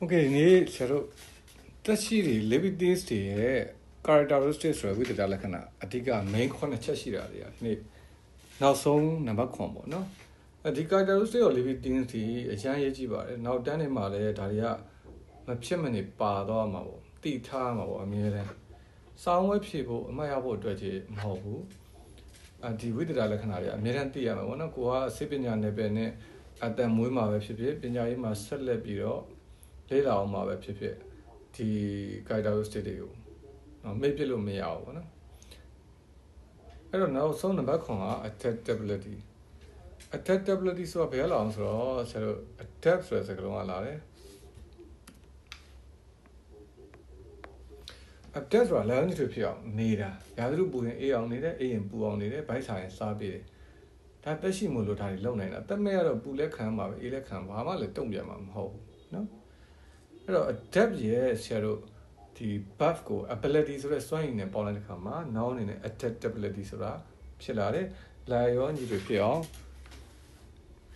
โอเคဒီနေ့ဆရာတို့တက်ရှိတွေ liberties တွေရဲ့ characteristics ဆိုတဲ့ဝိသဒလက္ခဏာအဓိက main 9ချက်ရှိတာတွေကဒီနေ့နောက်ဆုံးနံပါတ်9ပေါ့နော်အဒီ characteristics of liberties တွေအရန်ရေးကြည့်ပါတယ်နောက်တန်းနေမှာလည်းဒါတွေကမဖြစ်မနေပါတော့မှာပေါ့တိထားမှာပေါ့အမြဲတမ်းစောင်းဝဲဖြေဖို့အမှတ်ရဖို့အတွက်ကြီးမဟုတ်ဘူးအဒီဝိသဒလက္ခဏာတွေအမြဲတမ်းသိရမှာပေါ့နော်ကိုကစိတ်ပညာနယ်ပယ်နဲ့အတန်မွေးမှာပဲဖြစ်ဖြစ်ပညာရေးမှာဆက်လက်ပြီးတော့ လေ့လာအောင်မှာပဲဖြစ်ဖြစ်ဒီ characteristic တွေကိုနော်မေ့ပြလို့မရဘူးပေါ့နော်အဲ့တော့နောက်ဆုံးနံပါတ်9က adaptability adaptability ဆိုတာဘယ်လောက်အောင်ဆိုတော့ဆရာတို့ adapt ဆိုတဲ့စကားလုံးကလာတယ် adapt ဆိုတာ learning တွေဖြစ်အောင်နေတာရာသီဥပူရင်အေးအောင်နေတယ်အေးရင်ပူအောင်နေတယ်ဘိုက်ဆိုင်ရင်စားပေးတယ်ဒါတက်ရှိမှုလို့ဒါတွေလုံနိုင်တာတက်မဲ့ကတော့ပူလက်ခံပါပဲအေးလက်ခံဘာမှလည်းတုံ့ပြန်မှာမဟုတ်ဘူးနော် အဲ့တော့ adapt ရဲ့ဆရာတို့ဒီ buff ကို ability ဆိုတဲ့စွမ်းရည်နဲ့ပေါင်းလိုက်တဲ့အခါမှာ noun အနေနဲ့ adaptability ဆိုတာဖြစ်လာတယ်လာရောညီတွေဖြစ်အောင်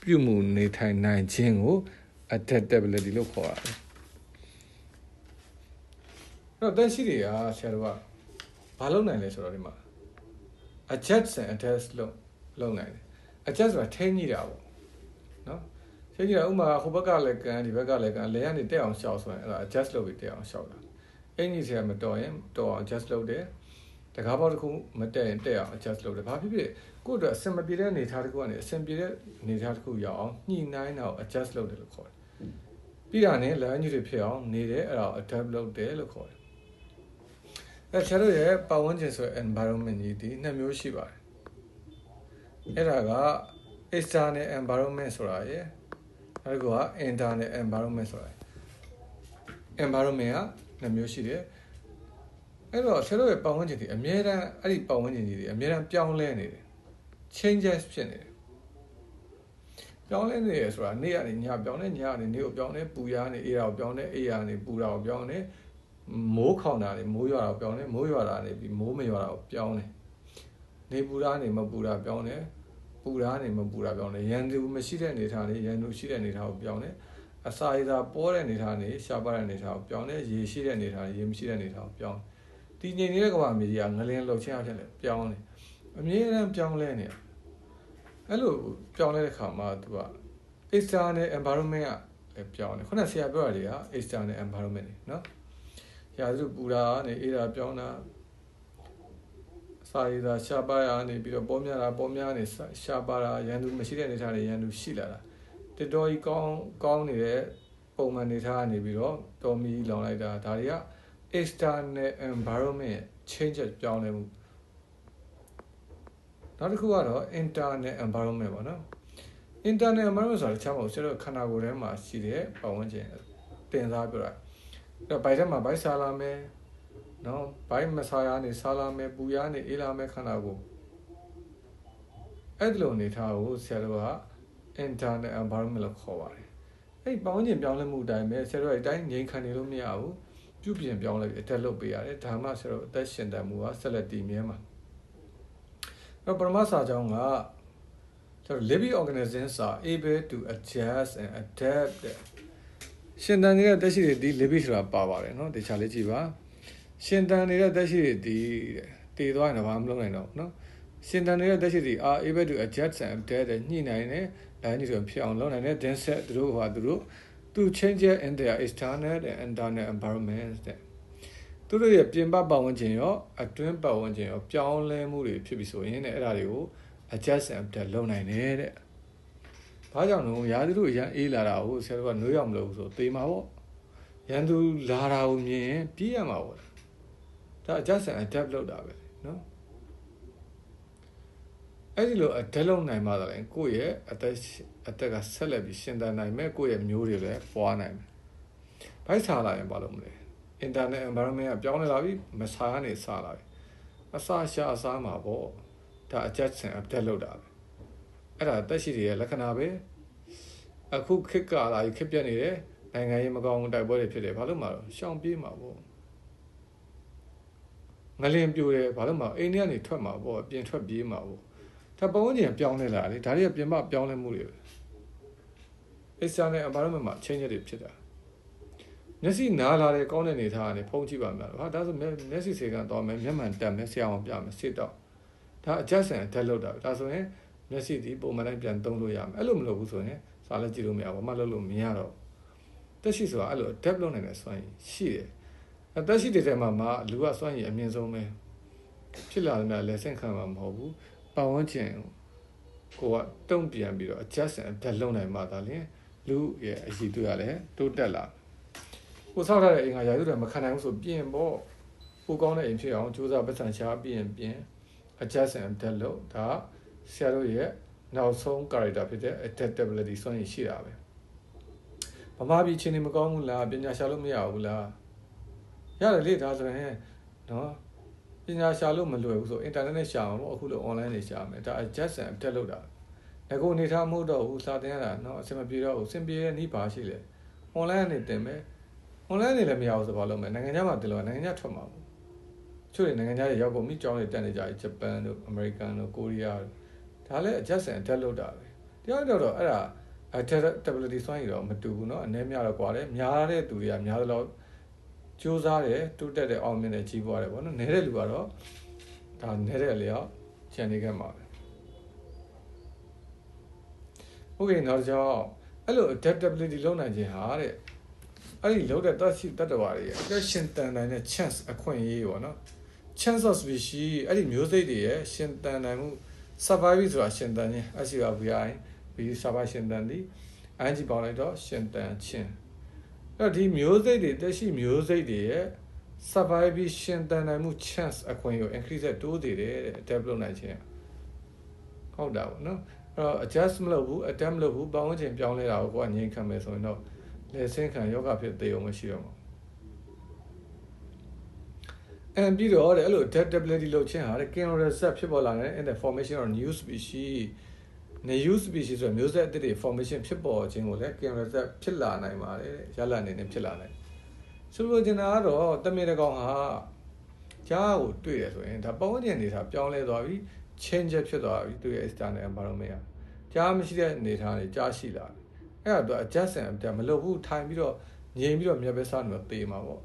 ပြုမှုနေထိုင်နိုင်ခြင်းကို adaptability လို့ခေါ်ရတယ်အဲ့တော့တက်ရှိတွေကဆရာတို့ကဘာလုပ်နိုင်လဲဆိုတော့ဒီမှာ adjust and adjust လုပ်လုပ်နိုင်တယ် adjust ဆိုတာထိန်းညှိတာပေါ့နော် ထိန်းညှိတာဥမာဟိုဘက်ကလည်းကန်ဒီဘက်ကလည်းကန်လဲကနေတက်အောင်ရှောက်ဆိုရင်အဲ့ဒါ adjust လုပ်ပြီးတက်အောင်ရှောက်တာအင်ကြီးဆရာမတော်ရင်တော်အောင် adjust လုပ်တယ်တကားပေါက်တစ်ခုမတက်ရင်တက်အောင် adjust လုပ်တယ်ဘာဖြစ်ဖြစ်ကိုယ့်အတွက်အဆင်မပြေတဲ့အနေအထားတစ်ခုကနေအဆင်ပြေတဲ့အနေအထားတစ်ခုရောက်အောင်ညှိနှိုင်းတာကို adjust လုပ်တယ်လို့ခေါ်တယ်ပြီးတာနဲ့ language တွေဖြစ်အောင်နေတယ်အဲ့ဒါ adapt လုပ်တယ်လို့ခေါ်တယ်အဲဆရာတို့ရဲ့ပတ်ဝန်းကျင်ဆိုတဲ့ environment ကြီးဒီနှစ်မျိုးရှိပါတယ်အဲ့ဒါက external environment ဆိုတာရယ် အဲ့ဒါက internal environment ဆိုတာ environment ကနှစ်မျိုးရှိတယ်အဲ့တော့ဆရာတို့ရဲ့ပတ်ဝန်းကျင်ဒီအများတန်းအဲ့ဒီပတ်ဝန်းကျင်ကြီးဒီအများတန်းပြောင်းလဲနေတယ် changes ဖြစ်နေတယ်ပြောင်းလဲနေရဆိုတာနေ့ကနေညပြောင်းနေညကနေနေ့ကိုပြောင်းနေပူရနေအေးရာကိုပြောင်းနေအေးရာနေပူရာကိုပြောင်းနေမိုးခေါင်တာနေမိုးရွာတာကိုပြောင်းနေမိုးရွာတာနေပြီးမိုးမရွာတာကိုပြောင်းနေနေပူရာနေမပူရာပြောင်းနေ ပူရာနေမပူရာပြောင်းနေရန်သူမရှိတဲ့အနေထားနေရန်သူရှိတဲ့အနေထားကိုပြောင်းနေအစာရည်သာပေါ်တဲ့အနေထားနေရှားပါတဲ့အနေထားကိုပြောင်းနေရေရှိတဲ့အနေထားရေမရှိတဲ့အနေထားကိုပြောင်းတည်ငြိမ်နေတဲ့ကမ္ဘာမြေကြီးကငလင်းလှုပ်ချင်းအဖြစ်လည်းပြောင်းနေအမြဲတမ်းပြောင်းလဲနေအဲ့လိုပြောင်းလဲတဲ့ခါမှာသူက external environment ကလည်းပြောင်းနေခုနဆရာပြောတာတွေက external environment တွေနော်ရာသီပူတာနေအေးတာပြောင်းတာ စာရည်သာရှားပါရနေပြီးတော့ပေါ်များတာပေါ်များနေရှားပါတာရန်သူမရှိတဲ့အနေထားတွေရန်သူရှိလာတာတတော်ကြီးကောင်းကောင်းနေတဲ့ပုံမှန်နေထားနေပြီးတော့တော်မီလောင်လိုက်တာဒါတွေက external environment changes ပြောင်းလဲမှုနောက်တစ်ခုကတော့ internal environment ပေါ့နော် internal environment ဆိုတာတခြားမဟုတ်ကျွန်တော်ခန္ဓာကိုယ်ထဲမှာရှိတဲ့ပတ်ဝန်းကျင်တင်စားပြောတာအဲ့တော့ဘိုက်ထဲမှာဘိုက်စားလာမယ် နော်ဘိုက်မစားရနေစားလာမယ်ပူရနေအေးလာမယ်ခန္ဓာကိုယ်အဲ့ဒီလိုအနေထားကိုဆရာတော်က internal environment လို့ခေါ်ပါတယ်အဲ့ပတ်ဝန်းကျင်ပြောင်းလဲမှုအတိုင်းပဲဆရာတော်အတိုင်းငြိမ်ခံနေလို့မရဘူးပြုပြင်ပြောင်းလဲပြီးအတက်လုပ်ပေးရတယ်ဒါမှဆရာတော်အသက်ရှင်တန်မှုကဆက်လက်တည်မြဲမှာအဲ့ပရမစာကြောင်းကကျွန်တော် living organisms are able to adjust and adapt ရှင်တန်နေတဲ့တက်ရှိတွေဒီ living ဆိုတာပါပါတယ်เนาะတခြားလေးကြည့်ပါ ရှင်တန်နေတဲ့သက်ရှိတွေဒီတည်သွားရင်ဘာမှမလုပ်နိုင်တော့ဘူးနော်ရှင်တန်နေတဲ့သက်ရှိတွေ are able to adjust and adapt ညှိနိုင်တယ်လိုင်းကြီးဆိုဖြစ်အောင်လုပ်နိုင်တယ် then set သူတို့ဟာသူတို့ to change in their external and internal environment တဲ့သူတို့ရဲ့ပြင်ပပတ်ဝန်းကျင်ရောအတွင်းပတ်ဝန်းကျင်ရောပြောင်းလဲမှုတွေဖြစ်ပြီဆိုရင်တဲ့အဲ့ဒါတွေကို adjust and adapt လုပ်နိုင်တယ်တဲ့ဘာကြောင့်လဲရာသီတို့ရန်အေးလာတာကိုဆရာတို့ကနှိုးရမလို့ဆိုသေမှာပေါ့ရန်သူလာတာကိုမြင်ရင်ပြေးရမှာပေါ့ ဒါ adjust and adapt လုပ်တာပဲနော်။အဲ့ဒီလို adapt လုပ်နိုင်မှသာလေကိုယ့်ရဲ့အသက်အသက်ကဆက်လက်ပြီးရှင်သန်နိုင်မယ်ကိုယ့်ရဲ့မျိုးတွေလည်းပွားနိုင်မယ်။ဘိုက်စားလာရင်ဘာလုပ်မလဲ။ internet environment ကပြောင်းလဲလာပြီမစားရနေစားလာပြီ။အစာရှာအစားမှာပေါ့။ဒါ adjustment update လုပ်တာပဲအဲ့ဒါတက်ရှိတွေရဲ့လက္ခဏာပဲအခုခစ်ကာလာကြီးခစ်ပြက်နေတယ်နိုင်ငံရေးမကောင်းတိုက်ပွဲတွေဖြစ်တယ်ဘာလို့မှတော့ရှောင်ပြေးမှာပေါ့ ငလင်ပြိုတယ်ဘာလို့မှအိန္ဒိယနေထွက်မှာပေါ့ပြင်ထွက်ပြေးမှာပေါ့ဒါပတ်ဝန်းကျင်ပြောင်းလဲလာလေဒါတွေကပြင်ပပြောင်းလဲမှုတွေပဲ external environment မှာ change တွေဖြစ်တာမျက်စိနားလာတဲ့ကောင်းတဲ့နေသားကနေဖုံးကြည့်ပါမယ်ဟာဒါဆိုမျက်စိစေကန်တော့မယ်မျက်မှန်တက်မယ်ဆရာအောင်ပြမယ်စစ်တော့ဒါ adjustment အတက်လောက်တာဒါဆိုရင်မျက်စိဒီပုံမှန်တိုင်းပြန်သုံးလို့ရမယ်အဲ့လိုမလုပ်ဘူးဆိုရင်စာလည်းကြည့်လို့မရဘူးဘာမှလုပ်လို့မရတော့တက်ရှိဆိုတာအဲ့လို adapt လုပ်နိုင်တဲ့စွမ်းရည်ရှိတယ် အသက်ရှိတဲ့ထဲမှာမှလူကစွမ်းရည်အမြင့်ဆုံးပဲဖြစ်လာတယ်များလက်ဆင့်ခံမှာမဟုတ်ဘူးပတ်ဝန်းကျင်ကိုကတုံ့ပြန်ပြီးတော့ adjustment adapt လုပ်နိုင်မှသာလျှင်လူရဲ့အရှိတွေ့ရလဲတိုးတက်လာကိုဆောက်ထားတဲ့အိမ်ကရာထူးတွေမခံနိုင်ဘူးဆိုပြင်ပေါ့ကိုကောင်းတဲ့အိမ်ဖြစ်အောင်စူးစမ်းပတ်စံရှာပြင်ပြင် adjustment adapt လုပ်ဒါဆရာတို့ရဲ့နောက်ဆုံး character ဖြစ်တဲ့ adaptability စွမ်းရည်ရှိတာပဲဗမာပြည်ချင်းနေမကောင်းဘူးလားပညာရှာလို့မရဘူးလား ရတယ်လေဒါဆိုရင်နော်ပညာရှာလို့မလွယ်ဘူးဆို internet နဲ့ရှာအောင်လို့အခုလို online နေရှာမယ်ဒါ adjustment adapt လုပ်တာငကိုအနေထားမဟုတ်တော့ဘူးစာတင်ရတာเนาะအဆင်မပြေတော့ဘူးအဆင်ပြေတဲ့နေ့ပါရှိလေ online နဲ့တင်မယ် online နဲ့လည်းမရဘူးဆိုဘာလုပ်မလဲနိုင်ငံခြားမှာတင်လို့နိုင်ငံခြားထွက်မှာဘူးချို့တွေနိုင်ငံခြားတွေရောက်ကုန်ပြီကြောင်းတွေတက်နေကြပြီဂျပန်တို့အမေရိကန်တို့ကိုရီးယားတို့ဒါလည်း adjustment adapt လုပ်တာပဲတရားတော့တော့အဲ့ဒါ adaptability စွမ်းရည်တော့မတူဘူးเนาะအနည်းများတော့ကွာတယ်များတဲ့သူတွေကများသလောက် စူးစမ်းတယ်တိုးတက်တဲ့အောင်မြင်တဲ့ကြီးပွားတယ်ပေါ့နော်နဲတဲ့လူကတော့ဒါနဲတဲ့လေရောက်ကျန်နေခဲ့မှာပဲဟုတ်ကဲ့နောက်ကြောင့်အဲ့လို adaptability လုပ်နိုင်ခြင်းဟာတဲ့အဲ့ဒီလုံးတဲ့တတ်ရှိတတ်တော်တွေရဲ့အသက်ရှင်တန်နိုင်တဲ့ chance အခွင့်အရေးပေါ့နော် chance of species အဲ့ဒီမျိုးစိတ်တွေရဲ့ရှင်တန်နိုင်မှု survive ဆိုတာရှင်တန်ခြင်း SUVI ဒီ survive ရှင်တန်သည် ING ပေါင်းလိုက်တော့ရှင်တန်ခြင်း အဲ့ဒီမျိုးစိတ်တွေတက်ရှိမျိုးစိတ်တွေရဲ့ survive ရှင်တန်နိုင်မှု chance အခွင့်အရေးကို increase တိုးသေးတယ်တဲ့ adapt လုပ်နိုင်ခြင်းဟုတ်တာပေါ့နော်အဲ့တော့ adjust မလုပ်ဘူး adapt မလုပ်ဘူးပတ်ဝန်းကျင်ပြောင်းလဲတာကိုကိုကငြိမ်ခံမယ်ဆိုရင်တော့လက်ဆင့်ခံယောဂဖြစ်သေးအောင်မရှိတော့မှာအဲပြီးတော့တဲ့အဲ့လို adaptability လုပ်ခြင်းဟာတဲ့ kinol reset ဖြစ်ပေါ်လာတဲ့ in the formation of new species new species ဆိုမျိုးဆက်အသစ်တွေ formation ဖြစ်ပေါ်ခြင်းကိုလည်း kinol reset ဖြစ်လာနိုင်ပါတယ်တဲ့ရလအနေနဲ့ဖြစ်လာနိုင်ဆိုလိုချင်တာကတော့တမင်တကောင်ဟာကြားကိုတွေ့ရဆိုရင်ဒါပတ်ဝန်းကျင်အနေထားပြောင်းလဲသွားပြီ change ဖြစ်သွားပြီသူရဲ့ external environment ကကြားမရှိတဲ့အနေထားတွေကြားရှိလာတယ်အဲ့ဒါတော့ adjustment အပြမလုပ်ဘူးထိုင်ပြီးတော့ငြိမ်ပြီးတော့မြက်ပဲစားနေတော့သေးမှာပေါ့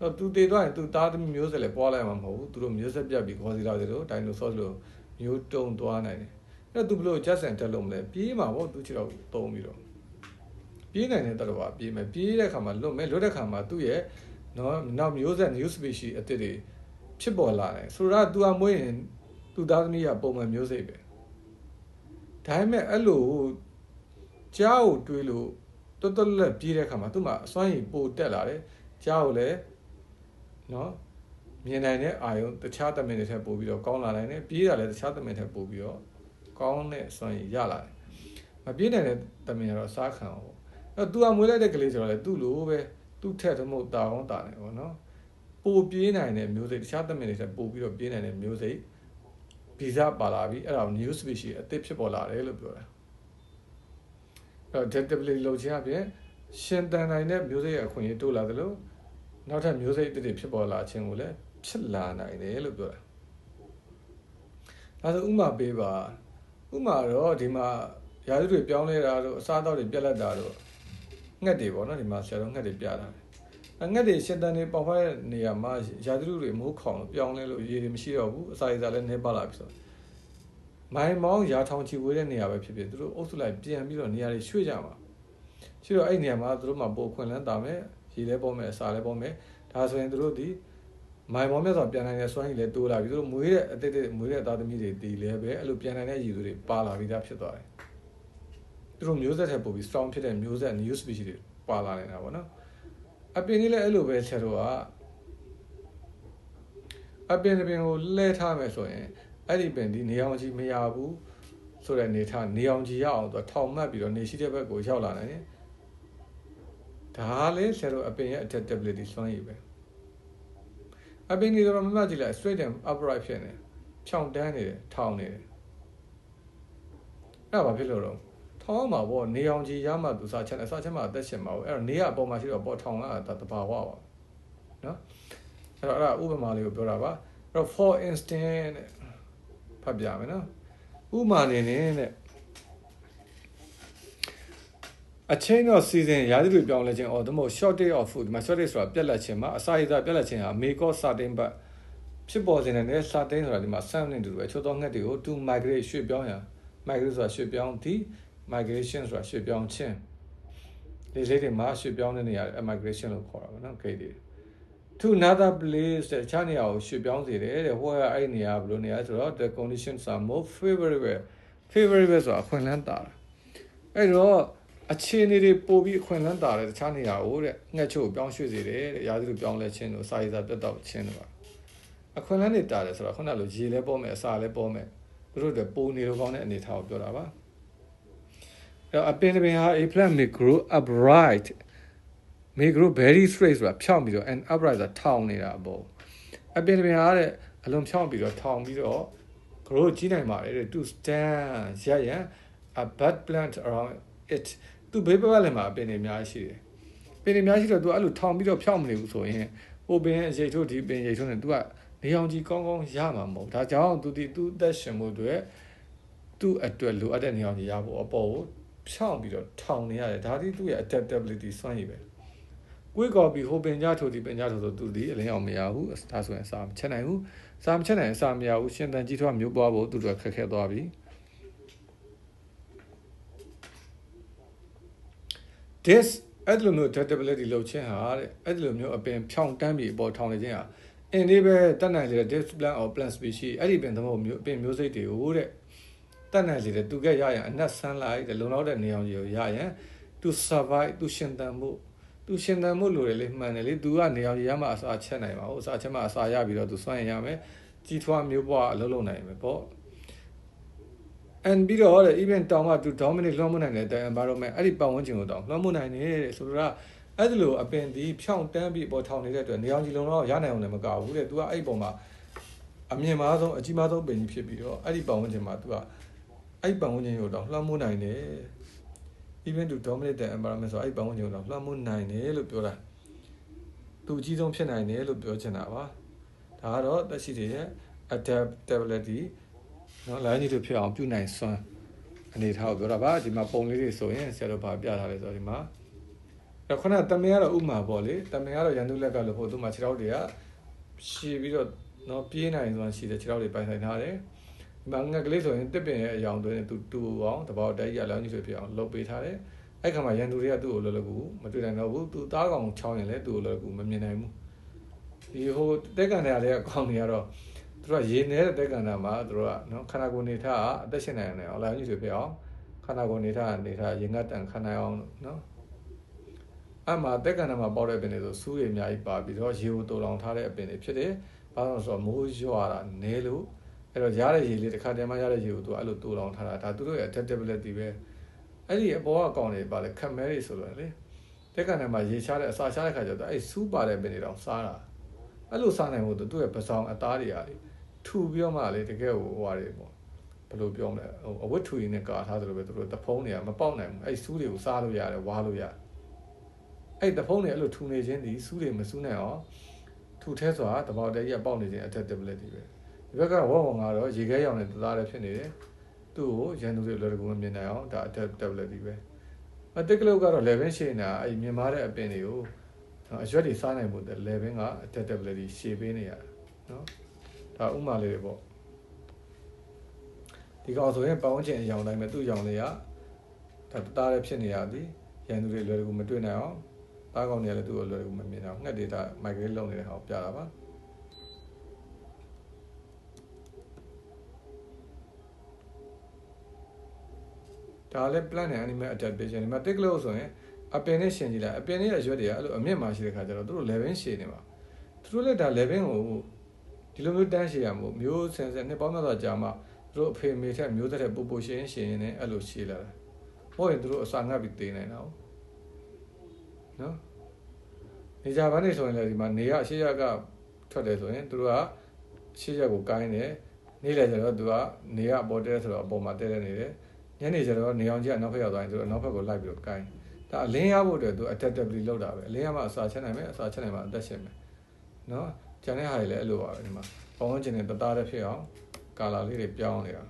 တော့သူတည်သွားရင်သူသားသမီးမျိုးဆက်လည်းပွားလိုက်မှာမဟုတ်ဘူးသူတို့မျိုးဆက်ပြတ်ပြီးခေါ်စီလာတယ်လို့ဒိုင်နိုဆောလို့မျိုးတုံသွားနိုင်တယ် အဲ့တော့သူဘလို့ adjustment တက်လို့မလဲပြေးမှာပေါ့သူချီတော့တုံးပြီးတော့ပြေးနိုင်တဲ့တော်တော်ပြေးမယ်ပြေးတဲ့ခါမှာလွတ်မယ်လွတ်တဲ့ခါမှာသူ့ရဲ့နော်နောက်မျိုးဆက် new species အသစ်တွေဖြစ်ပေါ်လာတယ်ဆိုတော့ तू အမွေးရင်သူသားသမီးကပုံမှန်မျိုးစိတ်ပဲဒါပေမဲ့အဲ့လိုကြားကိုတွေးလို့တော်တော်လက်ပြေးတဲ့အခါမှာသူ့မှာအစွမ်းရည်ပိုတက်လာတယ်ကြားကိုလည်းနော်မြင်နိုင်တဲ့အာယုံတခြားသမင်တွေထက်ပိုပြီးတော့ကောင်းလာနိုင်တယ်ပြေးတာလည်းတခြားသမင်ထက်ပိုပြီးတော့ ကောင်းတဲ့အစွမ်းရည်ရလာတယ်မပြေးနိုင်တဲ့သမင်ကတော့စားခံအောင်အဲ့တော့ तू အမွေးလိုက်တဲ့ကလေးဆိုတော့လေသူ့လိုပဲသူ့ထက်သမုတ်တာကောင်းတာတယ်ပေါ့နော်ပိုပြေးနိုင်တဲ့မျိုးစိတ်တခြားသမင်တွေထက်ပိုပြီးတော့ပြေးနိုင်တဲ့မျိုးစိတ်ဗီဇပါလာပြီအဲ့ဒါကို new species အသစ်ဖြစ်ပေါ်လာတယ်လို့ပြောတာအဲ့တော့ adaptability လုပ်ခြင်းအပြင်ရှင်တန်နိုင်တဲ့မျိုးစိတ်အခွင့်အရေးတိုးလာသလိုနောက်ထပ်မျိုးစိတ်အသစ်တွေဖြစ်ပေါ်လာခြင်းကိုလည်းဖြစ်လာနိုင်တယ်လို့ပြောတာဒါဆိုဥမာပေးပါ ဥမာတော့ဒီမှာရာသီတွေပြောင်းလဲတာတို့အစားအသောက်တွေပြက်လက်တာတို့ငှက်တွေပေါ့နော်ဒီမှာဆရာတော်ငှက်တွေပြတာအငှက်တွေရှင်တန်တွေပေါက်ဖက်တဲ့နေရာမှာရာသီတွေမိုးခေါင်လို့ပြောင်းလဲလို့ရေတွေမရှိတော့ဘူးအစာရေစာလည်းနှဲပါလာပြီဆိုမိုင်မောင်းရာထောင်ချီဝေးတဲ့နေရာပဲဖြစ်ဖြစ်သူတို့အုပ်စုလိုက်ပြန်ပြီးတော့နေရာတွေရွှေ့ကြမှာရှိတော့အဲ့နေရာမှာသူတို့မှပိုခွင့်လန်းတာမယ်ရေလဲပေါ်မယ်အစာလဲပေါ်မယ်ဒါဆိုရင်သူတို့ဒီ မိုင်မောင်းမြတ်စွာပြန်နိုင်တဲ့စွမ်းရည်လဲတိုးလာပြီသူတို့မွေးတဲ့အတိတ်မွေးတဲ့သားသမီးတွေဒီလဲပဲအဲ့လိုပြန်နိုင်တဲ့ရည်သူတွေပါလာပြီးသားဖြစ်သွားတယ်သူတို့မျိုးဆက်ထက်ပိုပြီး strong ဖြစ်တဲ့မျိုးဆက် new species တွေပါလာနေတာပေါ့နော်အပင်လေးလည်းအဲ့လိုပဲချက်တော့ကအပင်တစ်ပင်ကိုလဲထားမယ်ဆိုရင်အဲ့ဒီပင်ဒီနေအောင်ကြီးမရဘူးဆိုတဲ့နေထားနေအောင်ကြီးရအောင်သူထောင်မှတ်ပြီးတော့နေရှိတဲ့ဘက်ကိုရောက်လာနိုင်တယ်ဒါလည်းဆရာတို့အပင်ရဲ့ adaptability စွမ်းရည်ပဲ အပင်ဒီတော့မမကြည့်လိုက် straight and upright ဖြစ်နေဖြောင်းတန်းနေတယ်ထောင်နေတယ်အဲ့ဒါဘာဖြစ်လို့တော့ထောင်းမှာပေါ့နေအောင်ကြီးရမှသူစားချက်နဲ့စားချက်မှာအသက်ရှင်မှာပေါ့အဲ့တော့နေရအပေါ်မှာရှိတော့ပေါ်ထောင်လာတာတဘာဝပါနော်အဲ့တော့အဲ့ဒါဥပမာလေးကိုပြောတာပါအဲ့တော့ for instance တဲ့ဖတ်ပြမယ်နော်ဥပမာနေနဲ့ တဲ့ a change of season ရာသီတွေပြောင်းလဲခြင်း or the most shortage of food ဒီမှာ shortage ဆိုတာပြက်လက်ခြင်းမှာအစာရည်စာပြက်လက်ခြင်းဟာ may cause certain but ဖြစ်ပေါ်စေတဲ့ certain ဆိုတာဒီမှာ some နဲ့တူတယ်ချို့သောငှက်တွေကို to migrate ရွှေ့ပြောင်းရ migrate ဆိုတာရွှေ့ပြောင်းသည် migration ဆိုတာရွှေ့ပြောင်းခြင်းဒီလေးတွေမှာရွှေ့ပြောင်းတဲ့နေရာ migration လို့ခေါ်တာပေါ့နော်ဂိတ်တွေ to another place တဲ့ခြားနေရာကိုရွှေ့ပြောင်းစေတယ်တဲ့ဟိုကအဲ့ဒီနေရာဘယ်လိုနေရာဆိုတော့ the conditions are more favorable favorable ဆိုတာအခွင့်အလမ်းတာအဲ့တော့ အခြေအနေတွေပို့ပြီးအခွင့်အလမ်းတာတဲ့တခြားနေရာကိုတဲ့ငှက်ချို့ပြောင်းရွှေ့စေတယ်တဲ့ရာသီလိုပြောင်းလဲခြင်းတို့စာရေးစာပြတ်တော့ခြင်းတို့ပါအခွင့်အလမ်းတွေတာတယ်ဆိုတော့ခုနလိုရေလဲပေါ်မယ်အစာလဲပေါ်မယ်သူတို့တွေပိုနေလို့ကောင်းတဲ့အနေထားကိုပြောတာပါအဲ့အပင်ပင်ဟာ a plant may grow upright may grow very straight ဆိုတာဖြောင်းပြီးတော့ and upright ဆိုတာထောင်နေတာပေါ့အပင်ပင်ဟာတဲ့အလုံးဖြောင်းပြီးတော့ထောင်ပြီးတော့ grow ကြီးနိုင်ပါတယ်တဲ့ to stand ရရန် a bud plant around it သူဘေးဘက်လည်းမှာပင်တွေအများကြီးရှိတယ်ပင်တွေအများကြီးတော့သူအဲ့လိုထောင်ပြီးတော့ဖြောင်းမနေဘူးဆိုရင်ဟိုပင်အရေးထိုးဒီပင်ရေးထိုးနေသူကနေအောင်ကြီးကောင်းကောင်းရမှာမဟုတ်ဒါကြောင့်သူဒီသူအသက်ရှင်မှုတွေသူ့အတွက်လိုအပ်တဲ့နေအောင်ကြီးရဖို့အပေါ်ကိုဖြောင်းပြီးတော့ထောင်နေရတယ်ဒါဒီသူ့ရဲ့ adaptability စွမ်းရည်ပဲကိုယ်ကော်ပြီးဟိုပင်ကြထိုးဒီပင်ကြထိုးဆိုသူဒီအလင်းအောင်မရဘူးဒါဆိုရင်စာမချက်နိုင်ဘူးစာမချက်နိုင်စာမရဘူးရှင်တန်ကြီးထွားမျိုးပွားဖို့သူတို့ခက်ခဲသွားပြီ this အဲ့လိုမျိုး adaptability လုပ်ခြင်းဟာတဲ့အဲ့လိုမျိုးအပင်ဖြောင်းတန်းပြီးပေါ်ထောင်နေခြင်းဟာ enable တတ်နိုင်တဲ့ this plant or plant species အဲ့ဒီပင်သမုတ်မျိုးအပင်မျိုးစိတ်တွေကိုတဲ့တတ်နိုင်တဲ့သူကရရင်အနက်ဆန်းလိုက်တဲ့လုံလောက်တဲ့နေအောင်ကြီးကိုရရင် to survive သူရှင်သန်မှုသူရှင်သန်မှုလိုတယ်လေမှန်တယ်လေသူကနေအောင်ကြီးရမှအစာချက်နိုင်ပါဘူးအစာချက်မှအစာရပြီးတော့သူစွန့်ရင်ရမယ်ကြီးထွားမျိုးပွားအလုပ်လုပ်နိုင်မယ်ပေါ့ and ပြီးတော့တဲ့ even တောင်မှ to dominate လွှမ်းမိုးနိုင်တဲ့ environment အဲ့ဒီပတ်ဝန်းကျင်ကိုတောင်လွှမ်းမိုးနိုင်တယ်ဆိုတော့အဲ့ဒီလိုအပင်ဒီဖြောင်းတန်းပြီးပေါ်ထောင်နေတဲ့အတွက်နေအောင်ကြီးလုံတော့ရနိုင်အောင်လည်းမကဘူးတဲ့ तू ကအဲ့ဒီပုံမှာအမြင်မားဆုံးအကြီးမားဆုံးပင်ကြီးဖြစ်ပြီးတော့အဲ့ဒီပတ်ဝန်းကျင်မှာ तू ကအဲ့ဒီပတ်ဝန်းကျင်ကိုတောင်လွှမ်းမိုးနိုင်တယ် even to dominate the environment ဆိုအဲ့ဒီပတ်ဝန်းကျင်ကိုတောင်လွှမ်းမိုးနိုင်တယ်လို့ပြောတာသူအကြီးဆုံးဖြစ်နိုင်တယ်လို့ပြောချင်တာပါဒါကတော့သက်ရှိတွေရဲ့ adaptability နော်လိုင်းကြီးတို့ဖြစ်အောင်ပြုနိုင်စွမ်းအနေထားကိုပြောတာပါဒီမှာပုံလေးတွေဆိုရင်ဆရာတို့ဗာပြထားတယ်ဆိုတော့ဒီမှာအဲ့ခုနတမင်ကတော့ဥမာပေါ့လေတမင်ကတော့ရန်သူလက်ကလို့ဖို့သူမှခြေထောက်တွေကရှည်ပြီးတော့နော်ပြေးနိုင်စွမ်းရှိတဲ့ခြေထောက်တွေပိုင်ဆိုင်ထားတယ်ဒီမှာငှက်ကလေးဆိုရင်တစ်ပင်ရဲ့အယောင်သွင်းသူတူအောင်တဘောတိုက်ရလောင်းကြီးဆိုဖြစ်အောင်လုပ်ပေးထားတယ်အဲ့ခါမှာရန်သူတွေကသူ့ကိုလောလောကူမတွေ့နိုင်တော့ဘူးသူသားကောင်ချောင်းရင်လည်းသူ့ကိုလောလောကူမမြင်နိုင်ဘူးဒီဟိုတက်ကန်တွေကအကောင်တွေကတော့ သူတို့ကရေနေတဲ့တက်ကန္တာမှာသူတို့ကနော်ခန္ဓာကိုယ်နေထားအသက်ရှင်နိုင်တယ်အောင်လာကြီးဆိုပြအောင်ခန္ဓာကိုယ်နေထားနေထားရေငတ်တန်ခန္ဓာအောင်နော်အမှတက်ကန္တာမှာပေါက်တဲ့အပင်တွေဆိုစူးတွေအများကြီးပါပြီးတော့ရေကိုတူလောင်ထားတဲ့အပင်တွေဖြစ်တယ်ဘာလို့ဆိုတော့မိုးရွာတာနဲလို့အဲ့တော့ရတဲ့ရေလေးတစ်ခါတည်းမှရတဲ့ရေကိုသူအဲ့လိုတူလောင်ထားတာဒါသူတို့ရဲ့ adaptability ပဲအဲ့ဒီအပေါ်ကအကောင်တွေပါလေခက်မဲတွေဆိုတော့လေတက်ကန္တာမှာရေချတဲ့အစာချတဲ့ခါကျတော့အဲ့စူးပါတဲ့ပင်တွေတောင်စားတာအဲ့လိုစားနိုင်ဖို့သူ့ရဲ့ပစောင်အသားတွေအားလေ ထူပြီးတော့မှလေတကယ်ဟိုဟွာတွေပေါ့ဘယ်လိုပြောမလဲဟိုအဝတ်ထူရင်းနဲ့ကာထားသလိုပဲသူတို့တဖုံးတွေကမပေါက်နိုင်ဘူးအဲ့ဆူးတွေကိုစားလို့ရတယ်ဝါလို့ရတယ်အဲ့တဖုံးတွေအဲ့လိုထူနေခြင်းဒီဆူးတွေမဆူးနိုင်အောင်ထူထဲဆိုတာတဘောတည်းရပေါက်နေခြင်း adaptability ပဲဒီဘက်ကဝေါဝေါကတော့ရေခဲရောင်နဲ့တသားလည်းဖြစ်နေတယ်သူ့ကိုရန်သူတွေလောတကူမမြင်နိုင်အောင်ဒါ adaptability ပဲအတက်ကလုတ်ကတော့ level ရှိနေတာအဲ့မြင်မာတဲ့အပင်တွေကိုအရွက်တွေစားနိုင်ဖို့ level က adaptability ရှေ့ပေးနေရတာနော် ဒါဥမာလေးတွေပေါ့ဒီကောင်ဆိုရင်ပဝန်းကျင်အယောင်တိုင်းပဲသူ့ယောင်လေးကဒါတသားလည်းဖြစ်နေရသည်ရန်သူတွေလွယ်ကူမတွေ့နိုင်အောင်သားကောင်တွေကလည်းသူ့ကိုလွယ်ကူမမြင်အောင်ငှက်တွေဒါမိုက်ဂရိတ်လုပ်နေတဲ့ဟာကိုပြတာပါဒါလည်း plant and animal adaptation ဒီမှာ take လို့ဆိုရင်အပင်နဲ့ရှင်ကြည့်လိုက်အပင်နဲ့ရွက်တွေကအဲ့လိုအမြင့်မှရှိတဲ့ခါကျတော့သူတို့ level ရှည်နေမှာသူတို့လည်းဒါ level ကို ဒီလိုမျိုးတန်းရှည်ရမို့မျိုးဆင်ဆင်နှစ်ပေါင်းများစွာကြာမှသူတို့အဖေမေထက်မျိုးသက်တဲ့ပူပူရှင်းရှင်းနဲ့အဲ့လိုရှည်လာတာဟုတ်ရင်သူတို့အစာငတ်ပြီးတေးနိုင်တာနော်နေကြဘာနေဆိုရင်လည်းဒီမှာနေရရှေ့ရကထွက်တယ်ဆိုရင်သူတို့ကရှေ့ရက်ကိုကိုင်းတယ်နေ့လည်ကျတော့သူကနေရပေါ်တဲဆိုတော့အပေါ်မှာတဲတဲနေတယ်ညနေကျတော့နေအောင်ကြီးကနောက်ဖက်ရောက်သွားရင်သူတို့နောက်ဖက်ကိုလိုက်ပြီးတော့ကိုင်းဒါအလင်းရဖို့အတွက်သူ adaptability လောက်တာပဲအလင်းရမှအစာချက်နိုင်မယ်အစာချက်နိုင်မှအသက်ရှင်မယ်နော် ကျန်တဲ့ဟာတွေလည်းအဲ့လိုပါပဲဒီမှာပေါင်းကျင်တဲ့တသားတဲ့ဖြစ်အောင်ကာလာလေးတွေပြောင်းနေတာ